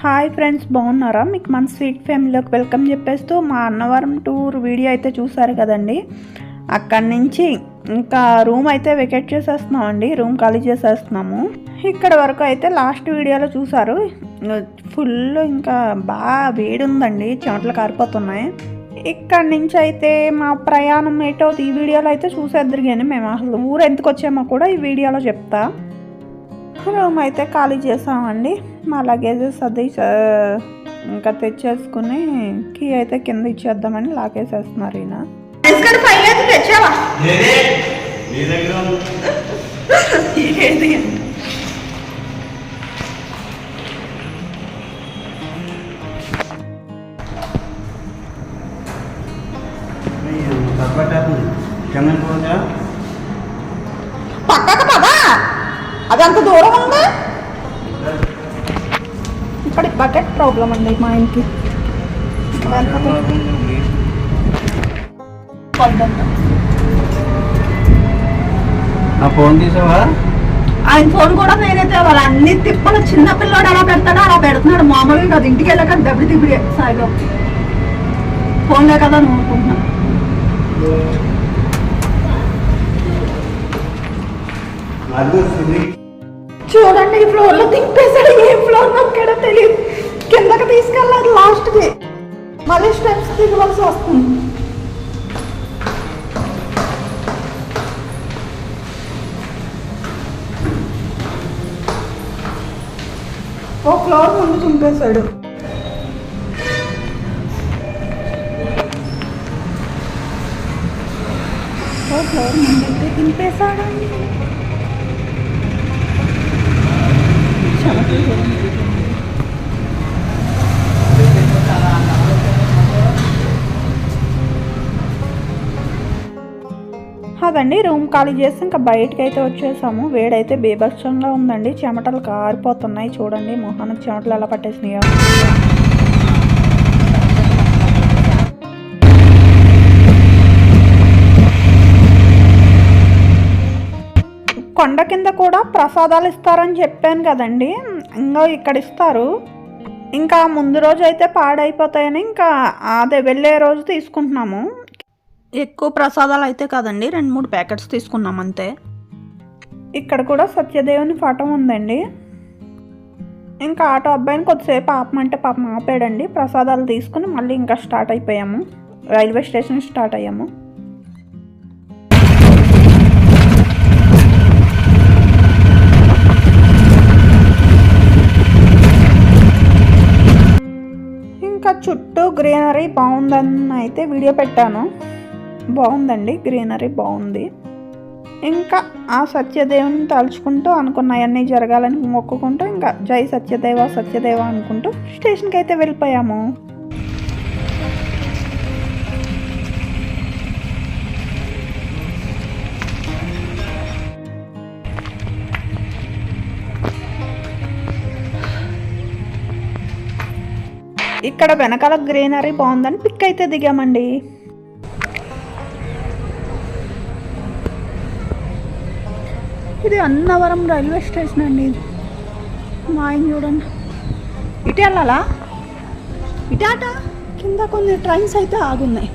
Hi friends బాగున్నారా? మీకు మన స్వీట్ ఫ్యామిలీలోకి వెల్కమ్ చెప్పేస్తూ మా అన్నవరం టూర్ వీడియో అయితే చూసారు కదండి. అక్కడి నుంచి ఇంకా రూమ్ అయితే వెకెట్ చేసేస్తున్నామండి రూమ్ ఖాళీ చేసేస్తున్నాము. ఇక్కడ వరకు అయితే లాస్ట్ వీడియోలో చూసారు ఫుల్ ఇంకా బాగా వేడి ఉందండి చెమటలు కారిపోతున్నాయి. ఇక్కడి నుంచి అయితే మా ప్రయాణం ఏటో ఈ వీడియోలో అయితే చూసేద్దరు కానీ మేము అసలు ఊరు ఎందుకు వచ్చామో కూడా ఈ వీడియోలో చెప్తా. రూమ్ అయితే ఖాళీ చేసామండి. మా లగేజెస్ అది ఇంకా తెచ్చేసుకుని కీ అయితే కింద ఇచ్చేద్దామని లాగేసేస్తున్నారు ఈయన. తెచ్చావా? నీ దగ్గర ఉంది. ఏది అయ్యో, తప్పట్టేస్తుంది. కిందకి పోతుందా? పక్కకు పదా అది అంత దూరం ఉంది? ఇక్కడ బకెట్ ప్రాబ్లం అండి మా ఇంటికి నా ఫోన్ తీసావా? ఆయన ఫోన్ కూడా నేనైతే వాళ్ళు అన్ని తిప్పలు చిన్న పిల్లోడు అలా పెడతాడో అలా పెడుతున్నాడు. మామూలుగా కాదు. ఇంటికి వెళ్ళాక దెబ్బ తిప్పి సాయిలో ఫోన్లే కదా అని వస్తుంది చూడండి ఈ ఫ్లోర్లో తిప్పేసాడు ఏ ఫ్లోర్ నొక్కాడో తెలియదు కిందకి తీసుకెళ్ళాలి లాస్ట్కి మళ్ళీ స్టెప్స్ దిగవలసి వస్తుంది. ఓ ఫ్లోర్ ముందు చింపేశాడు. ఓ ఫ్లోర్ ముందు అయితే అదండి రూమ్ ఖాళీ చేసి ఇంకా బయటకి అయితే వచ్చేసాము. వేడైతే బీభత్సంగా ఉందండి. చెమటలు కారిపోతున్నాయి. చూడండి మొహానికి చెమటలు ఎలా పట్టేసినాయో. కొండ కింద కూడా ప్రసాదాలు ఇస్తారని చెప్పాను కదండి. ఇంకా ఇక్కడ ఇస్తారు. ఇంకా ముందు రోజు అయితే పాడైపోతాయని ఇంకా అదే వెళ్ళే రోజు తీసుకుంటున్నాము. ఎక్కువ ప్రసాదాలు అయితే కాదండి రెండు మూడు ప్యాకెట్స్ తీసుకున్నాం అంతే. ఇక్కడ కూడా సత్యదేవుని ఫోటో ఉందండి. ఇంకా ఆటో అబ్బాయిని కొద్దిసేపు ఆపమంటే పాపం ఆపాడండి. ప్రసాదాలు తీసుకుని మళ్ళీ ఇంకా స్టార్ట్ అయిపోయాము. రైల్వే స్టేషన్ స్టార్ట్ అయ్యాము. గ్రీనరీ బాగుందని అయితే వీడియో పెట్టాను. బాగుందండి గ్రీనరీ బాగుంది. ఇంకా ఆ సత్యదేవుని తలుచుకుంటూ అనుకున్నవన్నీ జరగాలని మొక్కుకుంటూ ఇంకా జై సత్యదేవ సత్యదేవ అనుకుంటూ స్టేషన్కి అయితే వెళ్ళిపోయాము. ఇక్కడ వెనకాల గ్రీనరీ బాగుందని పిక్ అయితే దిగామండి. ఇది అన్నవరం రైల్వే స్టేషన్ అండి. మా ఆయన చూడండి. ఇటు వెళ్ళాలా? ఇటాట కింద కొన్ని ట్రైన్స్ అయితే ఆగున్నాయి.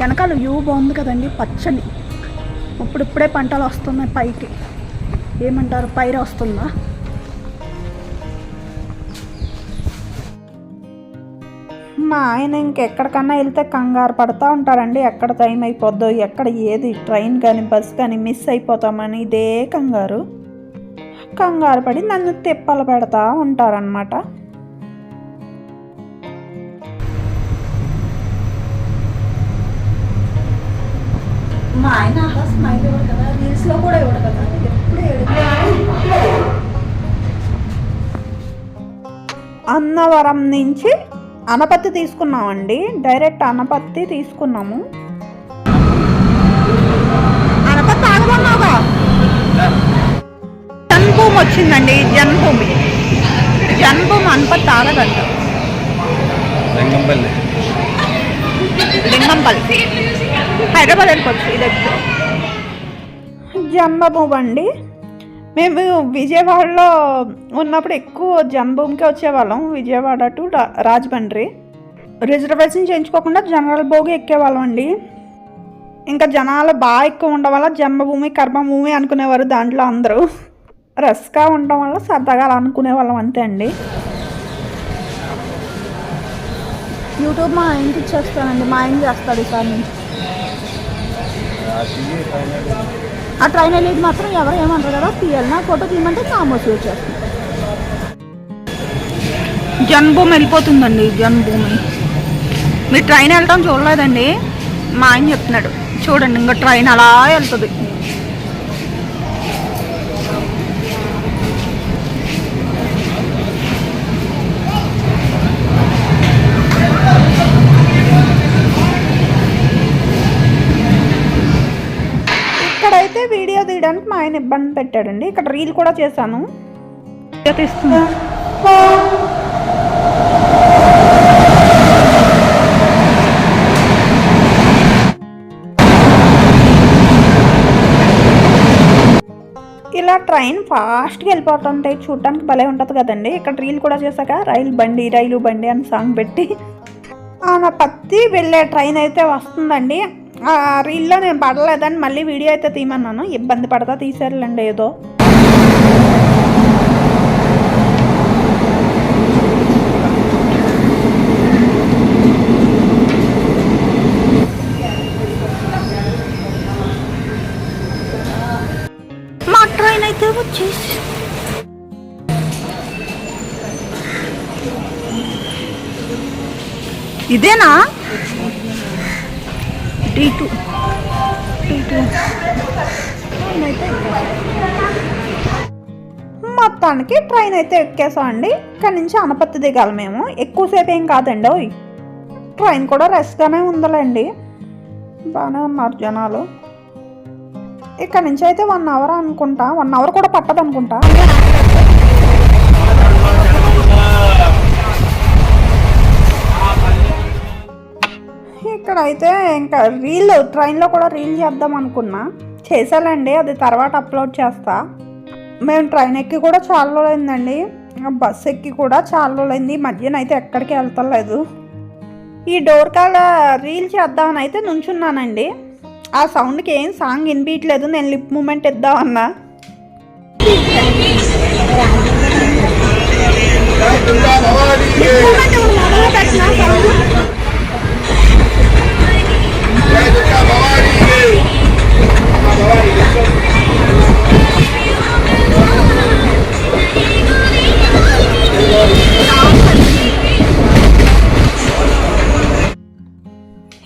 వెనకాల వ్యూ బాగుంది కదండి పచ్చని. ఇప్పుడిప్పుడే పంటలు వస్తున్నాయి పైకి. ఏమంటారు? పైరు వస్తుందా? మా ఆయన ఇంకెక్కడికన్నా వెళ్తే కంగారు పడతా ఉంటారండి. ఎక్కడ టైం అయిపోద్దో ఎక్కడ ఏది ట్రైన్ కానీ బస్ కానీ మిస్ అయిపోతామని ఇదే కంగారు. కంగారు పడి నన్ను తిప్పలు పెడతా ఉంటారనమాట మా ఆయన అలా స్మైల్ ఇవ్వడు కదా? రీల్స్లో కూడా ఇవ్వడు కదా? ఎప్పుడు అన్నవరం నుంచి అనపత్తి తీసుకున్నామండి. డైరెక్ట్ అనపత్తి తీసుకున్నాము. అనపత్తి ఆగమన్నావుగా జన్మభూమి వచ్చిందండి జన్మభూమి. జన్మభూమి అనపత్తి ఆగదంట. రంగంపల్లి లింగంపల్లి. హైదరాబాద్ వెళ్ళిపోవచ్చు ఇది. జన్మభూమి అండి మేము విజయవాడలో ఉన్నప్పుడు ఎక్కువ జన్మభూమికి వచ్చేవాళ్ళం. విజయవాడ టు రా- రాజమండ్రి. రిజర్వేషన్ చేయించుకోకుండా జనరల్ భోగి ఎక్కేవాళ్ళం అండి. ఇంకా జనాలు బాగా ఎక్కువ ఉండడం వల్ల జన్మభూమి కర్మభూమి అనుకునేవారు దాంట్లో అందరూ. రస్గా ఉండడం వల్ల సరదాగా అలా అనుకునేవాళ్ళం అంతే అండి. యూట్యూబ్ మా ఆయనకి ఇచ్చేస్తానండి. మా ఆయన చేస్తాడు ఈసారి నుంచి. ఆ ట్రైన్ వెళ్ళేది మాత్రం ఎవరు ఏమంటారు కదా? తీయాలి నా ఫోటో తీయమంటే కామోసి వచ్చేస్తుంది. జన్మభూమి వెళ్ళిపోతుందండి జన్మభూమి మీరు ట్రైన్ వెళ్ళటం చూడలేదండి. మా ఆయన చెప్తున్నాడు చూడండి ఇంకా ట్రైన్ అలా వెళ్తుంది. తీయడానికి మా ఆయన ఇబ్బంది పెట్టాడండి. ఇక్కడ రీల్ కూడా చేశాను. తీస్తున్నా ఇలా ట్రైన్ ఫాస్ట్గా వెళ్ళిపోతుంటే చూడటానికి భలే ఉంటుంది కదండి. ఇక్కడ రీల్ కూడా చేశాక రైలు బండి రైలు బండి అని సాంగ్ పెట్టి. ఆ, నా పత్తి వెళ్ళే ట్రైన్ అయితే వస్తుందండి. ఆ రీల్లో నేను పడలేదని మళ్ళీ వీడియో అయితే తీయమన్నాను. ఇబ్బంది పడతా తీసేయాలండి ఏదో. మా ట్రైన్ అయితే వచ్చేసి. ఇదేనా? T two. T two. మొత్తానికి ట్రైన్ అయితే ఎక్కేసాం అండి ఇక్కడ నుంచి అనపత్తి దిగాలి మేము. ఎక్కువసేపు ఏం కాదండి ఓయ్. ట్రైన్ కూడా రెస్ట్గానే ఉందలేండి. బాగానే ఉన్నారు జనాలు. ఇక్కడ నుంచి అయితే వన్ అవర్ అనుకుంటా. వన్ అవర్ కూడా పట్టదు అనుకుంటా ఇక్కడ అయితే ఇంకా రీల్ ట్రైన్లో కూడా రీల్ చేద్దాం అనుకున్నా. చేసాలండి అది తర్వాత అప్లోడ్ చేస్తా. మేము ట్రైన్ ఎక్కి కూడా చాలా రోజులైందండి. బస్ ఎక్కి కూడా చాలా రోజులైంది. ఈ మధ్యన అయితే ఎక్కడికి వెళ్తలేదు ఈ డోర్ కాల రీల్ చేద్దామని అయితే నుంచున్నానండి. ఆ సౌండ్కి ఏం సాంగ్ వినిపించలేదు నేను లిప్ మూమెంట్ ఇద్దామన్నా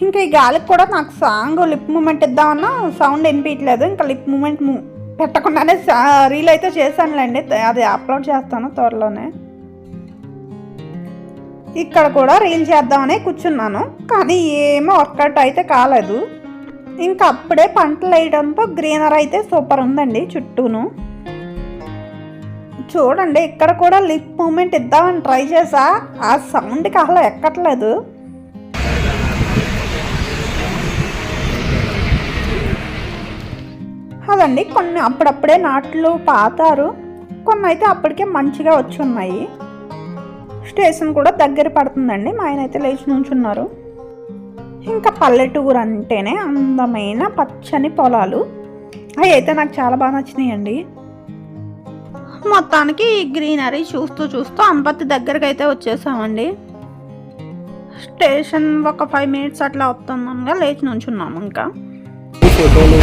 ఇంకా ఈ గాలికి కూడా నాకు సాంగ్ లిప్ మూమెంట్ ఇద్దామన్నా సౌండ్ వినిపించలేదు ఇంకా లిప్ మూమెంట్ పెట్టకుండానే రీల్ అయితే చేశానులేండి. అది అప్లోడ్ చేస్తాను త్వరలోనే. ఇక్కడ కూడా రీల్ చేద్దామని కూర్చున్నాను. కానీ ఏమో వర్కౌట్ అయితే కాలేదు. ఇంకా అప్పుడే పంటలు వేయడంతో గ్రీనర్ అయితే సూపర్ ఉందండి చుట్టూను. చూడండి ఇక్కడ కూడా లిప్ మూమెంట్ ఇద్దామని ట్రై చేసా. ఆ సౌండ్కి అసలు ఎక్కట్లేదు. అదండి కొన్ని అప్పుడప్పుడే నాట్లు పాతారు. కొన్ని అయితే అప్పటికే మంచిగా వచ్చి ఉన్నాయి స్టేషన్ కూడా దగ్గర పడుతుందండి. మా ఆయన అయితే లేచి నుంచున్నారు. ఇంకా పల్లెటూరు అంటేనే అందమైన పచ్చని పొలాలు. అవి అయితే నాకు చాలా బాగా నచ్చినాయండి. మొత్తానికి ఈ గ్రీనరీ చూస్తూ చూస్తూ అంపత్తి దగ్గరకు అయితే వచ్చేసామండి. స్టేషన్ ఒక ఫైవ్ మినిట్స్ అట్లా వస్తుందనగా లేచి నుంచున్నాము ఇంకా. ఫోటోలు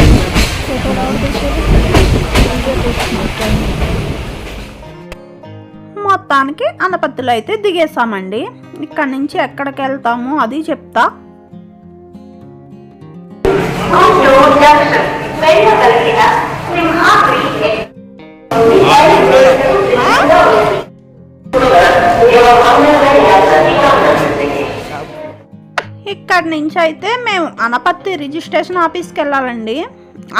మొత్తానికి అనపత్తిలో అయితే దిగేసామండి. ఇక్కడ నుంచి ఎక్కడికి వెళ్తాము అది చెప్తా. ఇక్కడ నుంచి అయితే మేము అనపత్తి రిజిస్ట్రేషన్ ఆఫీస్కి వెళ్ళాలండి.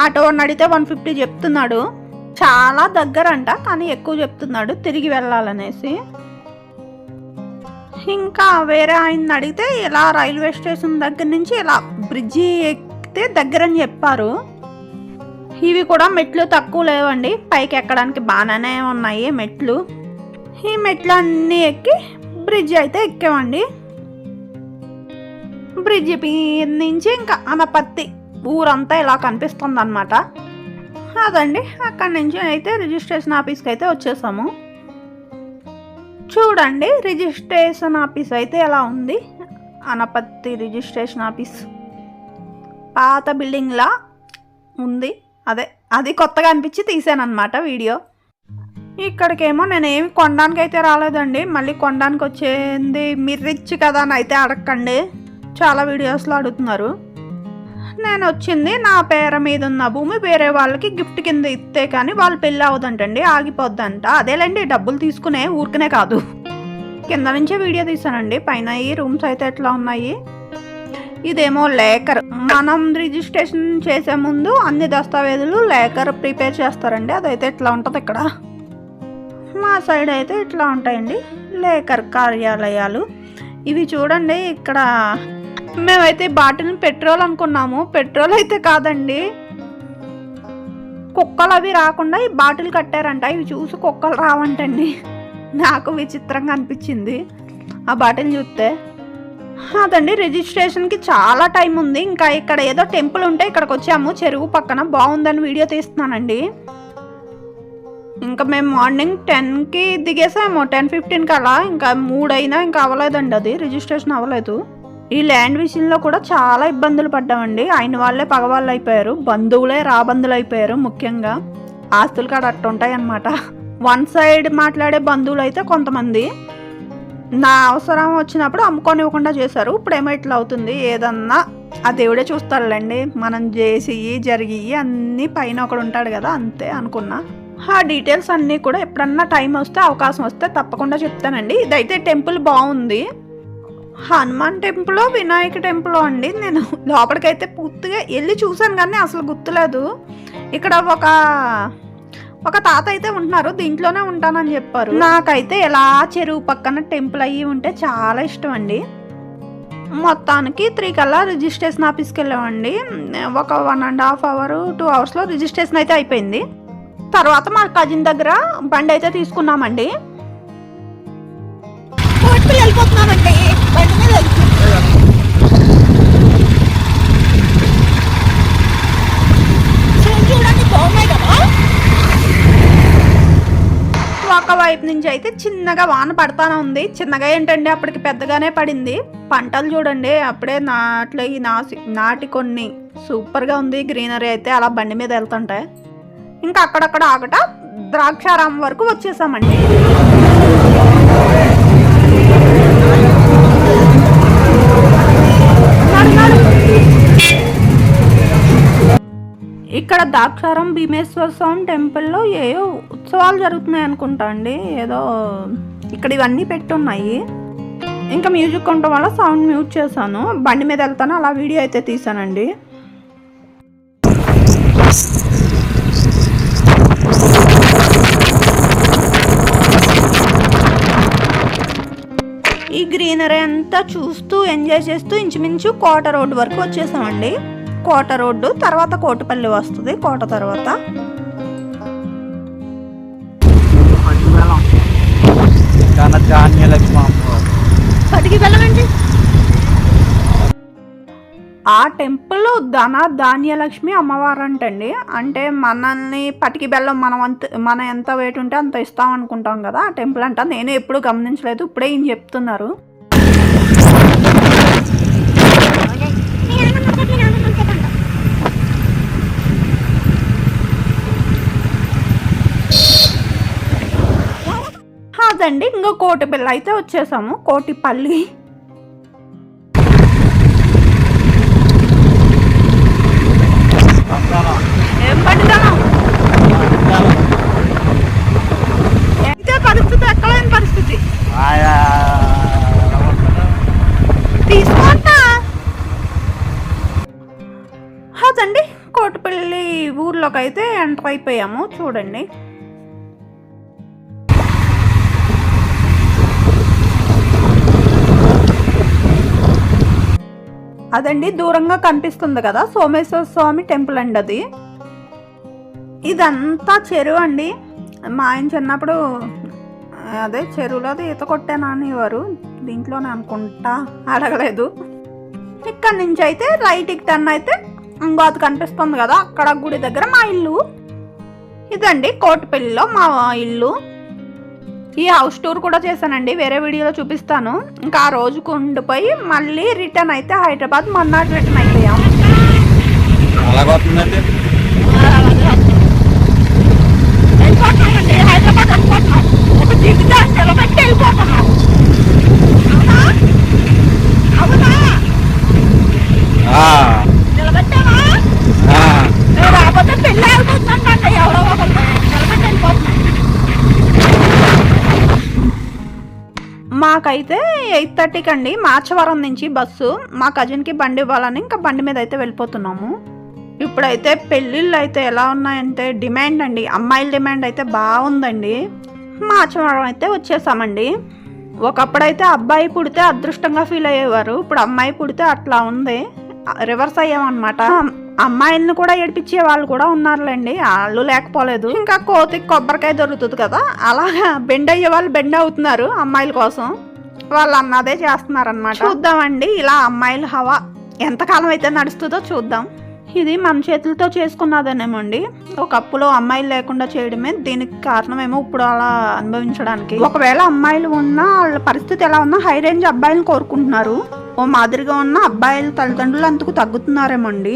ఆటో వాడిని అడిగితే వన్ ఫిఫ్టీ చెప్తున్నాడు. చాలా దగ్గర అంట కానీ ఎక్కువ చెప్తున్నాడు. తిరిగి వెళ్ళాలనేసి. ఇంకా వేరే ఆయన అడిగితే ఇలా రైల్వే స్టేషన్ దగ్గర నుంచి ఇలా బ్రిడ్జి ఎక్కితే దగ్గర అని చెప్పారు. ఇవి కూడా మెట్లు తక్కువ లేవండి. పైకి ఎక్కడానికి బాగానే ఉన్నాయి మెట్లు. ఈ మెట్లు అన్నీ ఎక్కి బ్రిడ్జ్ అయితే ఎక్కామండి. బ్రిడ్జ్ నుంచి ఇంకా అనపత్తి ఊరంతా ఇలా కనిపిస్తుంది అనమాట అదండి అక్కడి నుంచి అయితే రిజిస్ట్రేషన్ ఆఫీస్కి అయితే వచ్చేసాము. చూడండి రిజిస్ట్రేషన్ ఆఫీస్ అయితే ఎలా ఉంది? Anaparthi registration office. పాత బిల్డింగ్లా ఉంది. అదే అది కొత్తగా అనిపించి తీసానమాట వీడియో. ఇక్కడికేమో నేను ఏమి కొనడానికి అయితే రాలేదండి. మళ్ళీ కొనడానికి వచ్చేది మీరు రిచ్ కదా అని అయితే అడగండి చాలా వీడియోస్లో అడుగుతున్నారు. నేను వచ్చింది నా పేర మీద ఉన్న భూమి వేరే వాళ్ళకి గిఫ్ట్ కింద ఇస్తే కానీ వాళ్ళు పెళ్ళి అవదంటండి ఆగిపోద్దంట. అదేలేండి డబ్బులు తీసుకునే ఊరికనే కాదు. కింద నుంచే వీడియో తీసానండి పైన ఈ రూమ్స్ అయితే ఎట్లా ఉన్నాయి? ఇదేమో లేకర్ మనం రిజిస్ట్రేషన్ చేసే ముందు అన్ని దస్తావేజులు లేకర్ ప్రిపేర్ చేస్తారండి. అదైతే ఇట్లా ఉంటుంది ఇక్కడ? మా సైడ్ అయితే ఇట్లా ఉంటాయండి. లేకర్ కార్యాలయాలు. ఇవి చూడండి ఇక్కడ మేమైతే బాటిల్ పెట్రోల్ అనుకున్నాము. పెట్రోల్ అయితే కాదండి. కుక్కలు అవి రాకుండా ఈ బాటిల్ కట్టారంట. ఇవి చూసి కుక్కలు రావంటండి. నాకు విచిత్రంగా అనిపించింది. ఆ బాటిల్ చూస్తే అదండి రిజిస్ట్రేషన్కి చాలా టైం ఉంది. ఇంకా ఇక్కడ ఏదో టెంపుల్ ఉంటే ఇక్కడికి వచ్చాము. చెరువు పక్కన బాగుందని వీడియో తీస్తున్నానండి. ఇంకా మేము మార్నింగ్ టెన్కి దిగేసాము. టెన్ ఫిఫ్టీన్కి అలా. ఇంకా మూడైనా ఇంకా అవ్వలేదండి అది. రిజిస్ట్రేషన్ అవ్వలేదు. ఈ ల్యాండ్ విషయంలో కూడా చాలా ఇబ్బందులు పడ్డామండి. ఆయన వాళ్ళే పగవాళ్ళు అయిపోయారు బంధువులే రాబందులు అయిపోయారు ముఖ్యంగా. ఆస్తులు కాడ అట్టు ఉంటాయి అన్నమాట వన్ సైడ్ మాట్లాడే బంధువులు అయితే కొంతమంది. నా అవసరం వచ్చినప్పుడు అమ్ముకోనివ్వకుండా చేశారు. ఇప్పుడు ఏమో ఇట్లా అవుతుంది. ఏదన్నా ఆ దేవుడే చూస్తాడులేండి. మనం చేసి జరిగి అన్నీ పైన ఒకడు ఉంటాడు కదా అంతే అనుకున్నా. ఆ డీటెయిల్స్ అన్నీ కూడా ఎప్పుడన్నా టైం వస్తే అవకాశం వస్తే తప్పకుండా చెప్తానండి. ఇదైతే టెంపుల్ బాగుంది. హనుమాన్ టెంపుల్ వినాయక టెంపుల్ అండి. నేను లోపలికైతే పూర్తిగా వెళ్ళి చూశాను కానీ అసలు గుర్తులేదు. ఇక్కడ ఒక ఒక తాత అయితే ఉంటున్నారు. దీంట్లోనే ఉంటానని చెప్పారు. నాకైతే ఎలా చెరువు పక్కన టెంపుల్ అయ్యి ఉంటే చాలా ఇష్టం అండి. మొత్తానికి త్రీ కల్లా రిజిస్ట్రేషన్ ఆఫీస్కి వెళ్ళామండి. ఒక one and half hour two అవర్స్లో రిజిస్ట్రేషన్ అయితే అయిపోయింది. తర్వాత మా కజిన్ దగ్గర బండి అయితే తీసుకున్నామండి. వెళ్ళిపోతున్నామండి బండి మీద చూడండి బాగున్నాయి కదా ఒక వైపు నుంచి అయితే చిన్నగా వాన పడతానే ఉంది. చిన్నగా ఏంటండి? అప్పటికి పెద్దగానే పడింది. పంటలు చూడండి. అప్పుడే నాట్లో ఈ నాసి నాటి కొన్ని సూపర్గా ఉంది. గ్రీనరీ అయితే అలా బండి మీద వెళ్తుంటాయి ఇంకా అక్కడక్కడ ఆగట ద్రాక్షారామం వరకు వచ్చేసామండి. ఇక్కడ దాక్షారం భీమేశ్వర స్వామి టెంపుల్లో ఏవో ఉత్సవాలు జరుగుతున్నాయి అనుకుంటా అండి. ఏదో ఇక్కడ ఇవన్నీ పెట్టున్నాయి. ఇంకా మ్యూజిక్ ఉండడం వల్ల సౌండ్ మ్యూట్ చేశాను. బండి మీద వెళ్తాను అలా వీడియో అయితే తీసానండి ఈ గ్రీనరీ అంతా చూస్తూ ఎంజాయ్ చేస్తూ ఇంచుమించు కోట రోడ్డు వరకు వచ్చేసామండి. కోట రోడ్డు తర్వాత కోటపల్లి వస్తుంది కోట తర్వాత. పటికి వెళ్ళమండి ఆ టెంపుల్ ధన ధాన్యలక్ష్మి అమ్మవారు అంటండి అంటే మనల్ని పటికి బెల్లం మనం అంత మన ఎంత వెయిట్ ఉంటే అంత ఇస్తాం అనుకుంటాం కదా ఆ టెంపుల్ అంట. నేను ఎప్పుడు గమనించలేదు ఇప్పుడే ఈయన చెప్తున్నారు. అదండి ఇంకో కోటి పిల్ల అయితే వచ్చేసాము ఏం పండుతాను అయితే పరిస్థితి పరిస్థితి. ఆయా. తీసుకుంటా. అదండి కోటిపల్లి ఊర్లోకి అయితే ఎంటర్ అయిపోయాము చూడండి. అదండి దూరంగా కనిపిస్తుంది కదా సోమేశ్వర స్వామి టెంపుల్ అండి అది. ఇదంతా చెరువు అండి. మా ఆయన చిన్నప్పుడు అదే చెరువులో ఈత కొట్టాను అనేవారు దీంట్లోనే అనుకుంటా అడగలేదు. ఇక్కడ నుంచి అయితే రైట్కి టర్న్ అయితే ఇంకో అది కనిపిస్తుంది కదా అక్కడ గుడి దగ్గర మా ఇల్లు. ఇదండి కోటిపల్లిలో మా ఇల్లు. ఈ హౌస్ టూర్ కూడా చేశానండి. వేరే వీడియోలో చూపిస్తాను. ఇంకా ఆ రోజు ఉండిపోయి మళ్ళీ రిటర్న్ అయితే హైదరాబాద్ మన్నాడు రిటర్న్ అయిపోయాం అలాగ వస్తుందండి వెళ్ళిపోతున్నామండి హైదరాబాద్ వెళ్ళిపోతున్నాం ఒక దిగుతా నిలబెట్టి వెళ్ళిపోతున్నాం అవునా అవునా ఆ, నిలబెట్టావా ఆ. నేను రాకపోతే పెళ్ళి ఆగిపోతుందంటే ఎవరో ఒకరు నిలబెట్టి వెళ్ళిపోతున్నాం అయితే ఎయిట్ థర్టీకి అండి మాచవరం నుంచి బస్సు. మా కజిన్కి బండి ఇవ్వాలని ఇంకా బండి మీద అయితే వెళ్ళిపోతున్నాము. ఇప్పుడైతే పెళ్ళిళ్ళు అయితే ఎలా ఉన్నాయంటే డిమాండ్ అండి. అమ్మాయిల డిమాండ్ అయితే బాగుందండి. మాచవరం అయితే వచ్చేసామండి. ఒకప్పుడైతే అబ్బాయి పుడితే అదృష్టంగా ఫీల్ అయ్యేవారు. ఇప్పుడు అమ్మాయి పుడితే అట్లా ఉంది. రివర్స్ అయ్యామన్నమాట. అమ్మాయిలను కూడా ఏడిపించే వాళ్ళు కూడా ఉన్నారులేండి. వాళ్ళు లేకపోలేదు. ఇంకా కోతికి కొబ్బరికాయ దొరుకుతుంది కదా. అలాగా బెండ్ అయ్యే వాళ్ళు బెండ్ అవుతున్నారు అమ్మాయిల కోసం. వాళ్ళు అన్నదే చేస్తున్నారు అనమాట చూద్దామండి ఇలా అమ్మాయిల హవా ఎంతకాలం అయితే నడుస్తుందో చూద్దాం. ఇది మన చేతులతో చేసుకున్నదేనేమోండి? ఒకప్పులో అమ్మాయిలు లేకుండా చేయడమే దీనికి కారణమేమో ఇప్పుడు అలా అనుభవించడానికి. ఒకవేళ అమ్మాయిలు ఉన్నా వాళ్ళ పరిస్థితి ఎలా ఉన్నా హై రేంజ్ అబ్బాయిలను కోరుకుంటున్నారు. ఓ మాదిరిగా ఉన్న అబ్బాయిల తల్లిదండ్రులు అందుకు తగ్గుతున్నారేమోండి?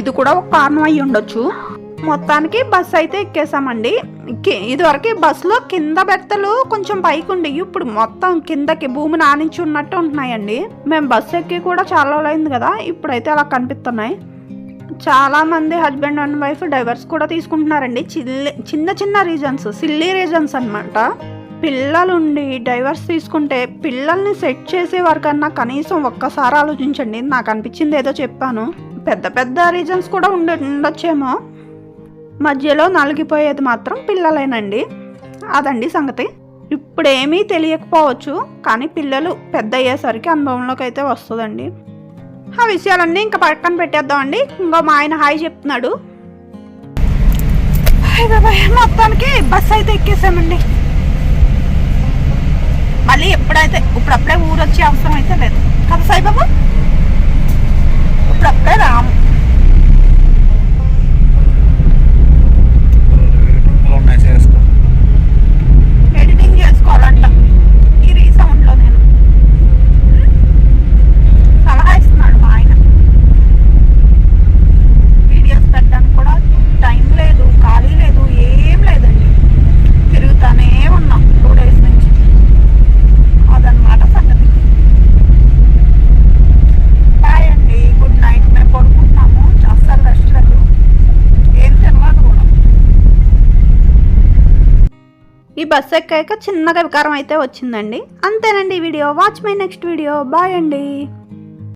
ఇది కూడా ఒక కారణం అయి ఉండొచ్చు మొత్తానికి బస్ అయితే ఎక్కేసామండి. ఇదివరకు బస్సులో కింద బెర్తలు కొంచెం పైకి ఉండేవి ఇప్పుడు మొత్తం కిందకి భూమి నానించి ఉన్నట్టు ఉంటున్నాయండి. మేము బస్సు ఎక్కి కూడా చాలా రోజులు అయింది కదా ఇప్పుడైతే అలా కనిపిస్తున్నాయి. చాలా మంది హస్బెండ్ అండ్ వైఫ్ డైవర్స్ కూడా తీసుకుంటున్నారండి. చిల్లి చిన్న చిన్న రీజన్స్ సిల్లీ రీజన్స్ అనమాట పిల్లలుండి డైవర్స్ తీసుకుంటే పిల్లల్ని సెట్ చేసే వరకన్నా కనీసం ఒక్కసారి ఆలోచించండి. నాకు అనిపించింది ఏదో చెప్పాను. పెద్ద పెద్ద రీజన్స్ కూడా ఉండ ఉండొచ్చేమో. మధ్యలో నలిగిపోయేది మాత్రం పిల్లలేనండి. అదండి సంగతి. ఇప్పుడు ఏమీ తెలియకపోవచ్చు కానీ పిల్లలు పెద్ద అయ్యేసరికి అనుభవంలోకి అయితే వస్తుందండి. ఆ విషయాలన్నీ ఇంకా పక్కన పెట్టేద్దామండి. ఇంకో మా ఆయన హాయ్ చెప్తున్నాడు. మొత్తానికి బస్ అయితే ఎక్కేసామండి. మళ్ళీ ఎప్పుడైతే ఇప్పుడప్పుడే ఊరు వచ్చే అవసరం అయితే లేదు. కదా సాయిబాబు? ఇప్పుడప్పుడే రాము. 40 బస్ ఎక్కాక చిన్నగా వికారం అయితే వచ్చిందండి. అంతేనండి video. Watch my next video bye అండి.